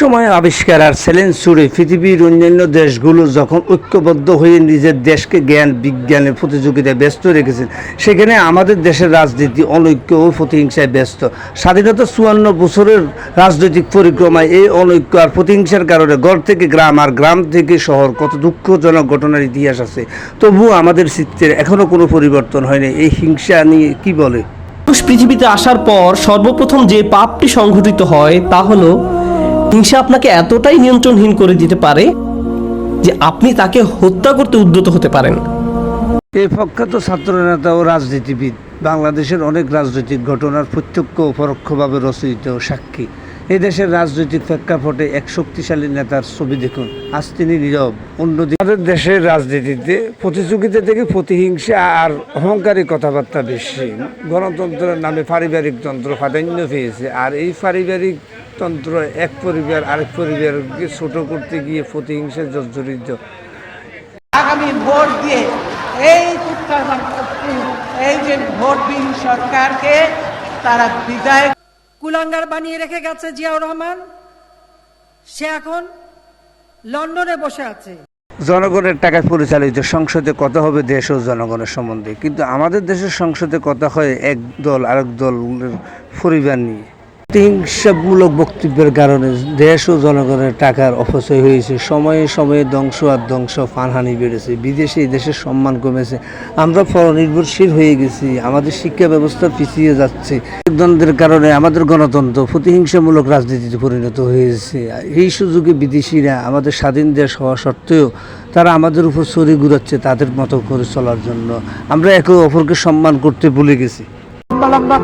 সময় আবিষ্কার আর চ্যালেঞ্জ ছুড়ে পৃথিবীর অন্যান্য দেশগুলো যখন ঐক্যবদ্ধ হয়ে নিজের দেশকে জ্ঞান, বিজ্ঞানের প্রতিযোগিতায় ব্যস্ত রেখেছেন, সেখানে আমাদের দেশের রাজনীতি অনৈক্য ও প্রতিহিংসায় ব্যস্ত। স্বাধীনতা চুয়ান্ন বছরের রাজনৈতিক পরিক্রমায় এই অনৈক্য আর প্রতিহিংসার কারণে গড় থেকে গ্রাম আর গ্রাম থেকে শহর কত দুঃখজনক ঘটনার ইতিহাস আছে। তবুও আমাদের চিত্রের এখনও কোনো পরিবর্তন হয়নি। এই হিংসা নিয়ে কি বলে? মানুষ পৃথিবীতে আসার পর সর্বপ্রথম যে পাপটি সংঘটিত হয় তা হলো হিংসা আপনাকে এতটাই নিয়ন্ত্রণহীন করে দিতে পারে যে আপনি তাকে হত্যা করতে উদ্যত হতে পারেন। এই প্রখ্যাত ছাত্র নেতা ও রাজনীতিবিদ, বাংলাদেশের অনেক রাজনৈতিক ঘটনার প্রত্যক্ষ ও পরোক্ষভাবে রচিত সাক্ষী। এই দেশের রাজনৈতিক প্রেক্ষাপটে এক শক্তিশালী নেতার ছবি দেখুন। আজ তিনি নীরব, অন্যদিকে দেশের রাজনীতিতে প্রতিযোগিতা থেকে প্রতিহিংসা আর অহংকারী কথাবার্তা বেশি। গণতন্ত্রের নামে পারিবারিক তন্ত্র প্রাধান্য পেয়েছে, আর এই পারিবারিক তন্ত্র এক পরিবার আরেক পরিবারকে ছোট করতে গিয়ে প্রতিহিংসায় জর্জরিত। আগামী ভোট দিয়ে এই এই যে ভোটবিহীন সরকারকে তারা বিদায় কুলাঙ্গার বানিয়ে রেখে গেছে জিয়াউর রহমান সে এখন লন্ডনে বসে আছে। জনগণের টাকায় পরিচালিত সংসদে কথা হবে দেশ ও জনগণের সম্বন্ধে কিন্তু আমাদের দেশের সংসদে কথা হয় এক দল আরেক দলের পরিবার নিয়ে। হিংসামূলক বক্তব্যের কারণে দেশ ও জনগণের টাকার অপচয় হয়েছে। সময়ে সময়ে ধ্বংস আর ধ্বংস ফানহানি বেড়েছে। বিদেশে দেশের সম্মান কমেছে। আমরা পরনির্ভরশীল হয়ে গেছি। আমাদের শিক্ষা ব্যবস্থা পিছিয়ে যাচ্ছে। দ্বন্দ্বের কারণে আমাদের গণতন্ত্র প্রতিহিংসামূলক রাজনীতিতে পরিণত হয়েছে। এই সুযোগে বিদেশিরা আমাদের স্বাধীন দেশ হওয়া সত্ত্বেও তারা আমাদের উপর চড়ি ঘুরাচ্ছে তাদের মতো করে চলার জন্য। আমরা একে অপরকে সম্মান করতে ভুলে গেছি।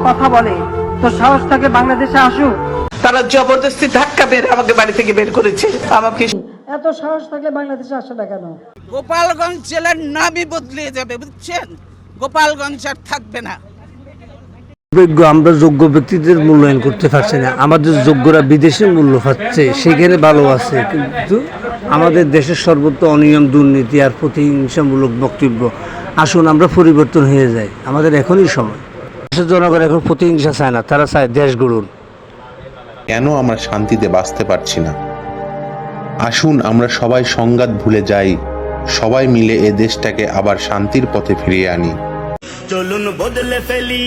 কথা বলে। সাহস থাকে বাংলাদেশে আসুক। তারা জবরদস্তি ধাক্কা বের আমাকে বাড়ি থেকে বের করেছে। আমাকে এত সাহস থাকলে বাংলাদেশে আসে না কেন? গোপালগঞ্জ জেলার নামই বদলে যাবে বুঝছেন? গোপালগঞ্জ আর থাকবে না। যোগ্য আমরা যোগ্য ব্যক্তিদের মূল্যায়ন করতে পারছি না। আমাদের যোগ্যরা বিদেশে মূল্য পাচ্ছে সেখানে ভালো আছে কিন্তু আমাদের দেশের সর্বত্র অনিয়ম দুর্নীতি আর প্রতিহিংসামূলক বক্তব্য। আসুন আমরা পরিবর্তন হয়ে যাই। আমাদের এখনই সময়। দেশের জনগণ এখন প্রতিহিংসা চায় না তারা চায় দেশ গড়ুন। কেন আমরা শান্তিতে বাঁচতে পারছি না? আসুন আমরা সবাই সংঘাত ভুলে যাই সবাই মিলে এ দেশটাকে আবার শান্তির পথে ফিরিয়ে আনি। চলুন বদলে ফেলি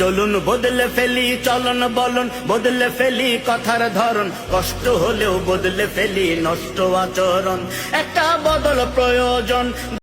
চলুন বদলে ফেলি চলন বলন বদলে ফেলি কথার ধরন। কষ্ট হলেও বদলে ফেলি নষ্ট আচরণ। একটা বদল প্রয়োজন।